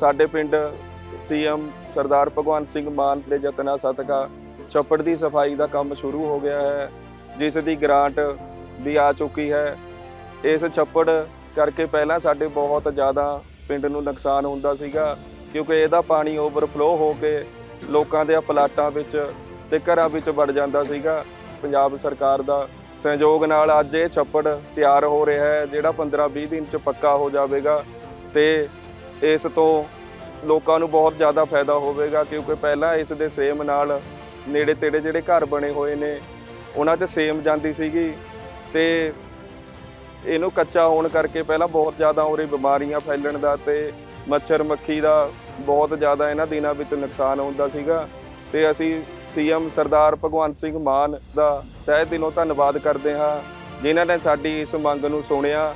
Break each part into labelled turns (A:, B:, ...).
A: ਸਾਡੇ ਪਿੰਡ ਸੀਐਮ ਸਰਦਾਰ ਭਗਵੰਤ ਸਿੰਘ ਮਾਨ ਦੇ ਯਤਨਾਂ ਸਦਕਾ ਛੱਪੜ ਦੀ ਸਫ਼ਾਈ ਦਾ ਕੰਮ ਸ਼ੁਰੂ ਹੋ ਗਿਆ ਹੈ, ਜਿਸ ਦੀ ਗ੍ਰਾਂਟ ਵੀ ਆ ਚੁੱਕੀ ਹੈ। ਇਸ ਛੱਪੜ ਕਰਕੇ ਪਹਿਲਾਂ ਸਾਡੇ ਬਹੁਤ ਜ਼ਿਆਦਾ ਪਿੰਡ ਨੂੰ ਨੁਕਸਾਨ ਹੁੰਦਾ ਸੀਗਾ, ਕਿਉਂਕਿ ਇਹਦਾ ਪਾਣੀ ਓਵਰਫਲੋ ਹੋ ਕੇ ਲੋਕਾਂ ਦੇ ਪਲਾਟਾਂ ਵਿੱਚ ਤੇ ਘਰਾਂ ਵਿੱਚ ਵੜ ਜਾਂਦਾ ਸੀਗਾ। ਪੰਜਾਬ ਸਰਕਾਰ ਦਾ ਸਹਿਯੋਗ ਨਾਲ ਅੱਜ ਇਹ ਛੱਪੜ ਤਿਆਰ ਹੋ ਰਿਹਾ ਹੈ, ਜਿਹੜਾ 15-20 ਦਿਨ ਚ ਪੱਕਾ ਹੋ ਜਾਵੇਗਾ ਤੇ ਇਸ ਤੋਂ ਲੋਕਾਂ ਨੂੰ ਬਹੁਤ ਜ਼ਿਆਦਾ ਫਾਇਦਾ ਹੋਵੇਗਾ, ਕਿਉਂਕਿ ਪਹਿਲਾਂ ਇਸ ਦੇ ਸੇਮ ਨਾਲ ਨੇੜੇ ਤੇੜੇ ਜਿਹੜੇ ਘਰ ਬਣੇ ਹੋਏ ਨੇ, ਉਹਨਾਂ 'ਚ ਸੇਮ ਜਾਂਦੀ ਸੀਗੀ ਤੇ ਇਹਨੂੰ ਕੱਚਾ ਹੋਣ ਕਰਕੇ ਪਹਿਲਾਂ ਬਹੁਤ ਜ਼ਿਆਦਾ ਉਰੇ ਬਿਮਾਰੀਆਂ ਫੈਲਣ ਦਾ ਤੇ ਮੱਛਰ ਮੱਖੀ ਦਾ ਬਹੁਤ ਜ਼ਿਆਦਾ ਇਹਨਾਂ ਦਿਨਾਂ ਵਿੱਚ ਨੁਕਸਾਨ ਹੁੰਦਾ ਸੀਗਾ ਤੇ ਅਸੀਂ ਸੀਐਮ ਸਰਦਾਰ ਭਗਵੰਤ ਸਿੰਘ ਮਾਨ ਦਾ ਤਹਿ ਦਿਲੋਂ ਧੰਨਵਾਦ ਕਰਦੇ ਹਾਂ, ਜਿਨ੍ਹਾਂ ਨੇ ਸਾਡੀ ਇਸ ਮੰਗ ਨੂੰ ਸੁਣਿਆ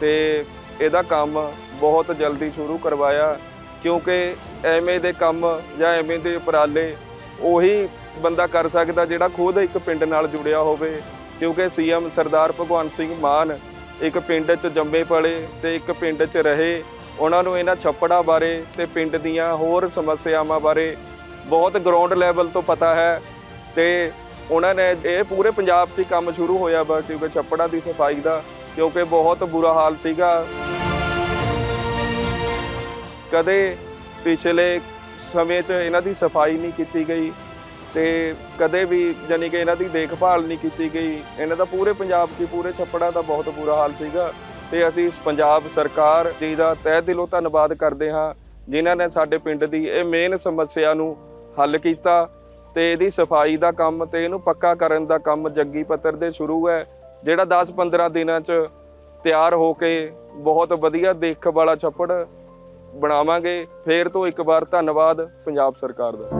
A: ਤੇ ਇਹਦਾ ਕੰਮ ਬਹੁਤ ਜਲਦੀ ਸ਼ੁਰੂ ਕਰਵਾਇਆ, ਕਿਉਂਕਿ ਐਵੇਂ ਦੇ ਕੰਮ ਜਾਂ ਐਵੇਂ ਦੇ ਉਪਰਾਲੇ ਉਹੀ ਬੰਦਾ ਕਰ ਸਕਦਾ ਜਿਹੜਾ ਖੁਦ ਇੱਕ ਪਿੰਡ ਨਾਲ ਜੁੜਿਆ ਹੋਵੇ, ਕਿਉਂਕਿ ਸੀਐਮ ਸਰਦਾਰ ਭਗਵੰਤ ਸਿੰਘ ਮਾਨ ਇੱਕ ਪਿੰਡ 'ਚ ਜੰਮੇ ਪਲੇ ਤੇ ਇੱਕ ਪਿੰਡ 'ਚ ਰਹੇ, ਉਹਨਾਂ ਨੂੰ ਇਹਨਾਂ ਛੱਪੜਾਂ ਬਾਰੇ ਤੇ ਪਿੰਡ ਦੀਆਂ ਹੋਰ ਸਮੱਸਿਆਵਾਂ ਬਾਰੇ ਬਹੁਤ ਗਰਾਊਂਡ ਲੈਵਲ ਤੋਂ ਪਤਾ ਹੈ ਤੇ ਉਹਨਾਂ ਨੇ ਇਹ ਪੂਰੇ ਪੰਜਾਬ 'ਚ ਕੰਮ ਸ਼ੁਰੂ ਹੋਇਆ ਵਾ, ਕਿਉਂਕਿ ਛੱਪੜਾਂ ਦੀ ਸਫ਼ਾਈ ਦਾ, ਕਿਉਂਕਿ ਬਹੁਤ ਬੁਰਾ ਹਾਲ ਸੀਗਾ। ਕਦੇ ਪਿਛਲੇ ਸਮੇਂ 'ਚ ਇਹਨਾਂ ਦੀ ਸਫ਼ਾਈ ਨਹੀਂ ਕੀਤੀ ਗਈ ਤੇ ਕਦੇ ਵੀ ਯਾਨੀ ਕਿ ਇਹਨਾਂ ਦੀ ਦੇਖਭਾਲ ਨਹੀਂ ਕੀਤੀ ਗਈ। ਇਹਨਾਂ ਦਾ ਪੂਰੇ ਪੰਜਾਬ 'ਚ ਪੂਰੇ ਛੱਪੜਾਂ ਦਾ ਬਹੁਤ ਬੁਰਾ ਹਾਲ ਸੀਗਾ ਤੇ ਅਸੀਂ ਇਸ ਪੰਜਾਬ ਸਰਕਾਰ ਜੀ ਦਾ ਤਹਿ ਦਿਲੋਂ ਧੰਨਵਾਦ ਕਰਦੇ ਹਾਂ, ਜਿਨ੍ਹਾਂ ਨੇ ਸਾਡੇ ਪਿੰਡ ਦੀ ਇਹ ਮੇਨ ਸਮੱਸਿਆ ਨੂੰ ਹੱਲ ਕੀਤਾ ਤੇ ਇਹਦੀ ਸਫ਼ਾਈ ਦਾ ਕੰਮ ਤੇ ਇਹਨੂੰ ਪੱਕਾ ਕਰਨ ਦਾ ਕੰਮ ਜੱਗੀ ਪੱਤਰ ਦੇ ਸ਼ੁਰੂ ਹੈ, ਜਿਹੜਾ 10-15 ਦਿਨਾਂ 'ਚ ਤਿਆਰ ਹੋ ਕੇ ਬਹੁਤ ਵਧੀਆ ਦੇਖ ਵਾਲਾ ਛੱਪੜ ਬਣਾਵਾਂਗੇ। ਫੇਰ ਤੋਂ ਇੱਕ ਵਾਰ ਧੰਨਵਾਦ ਪੰਜਾਬ ਸਰਕਾਰ ਦਾ।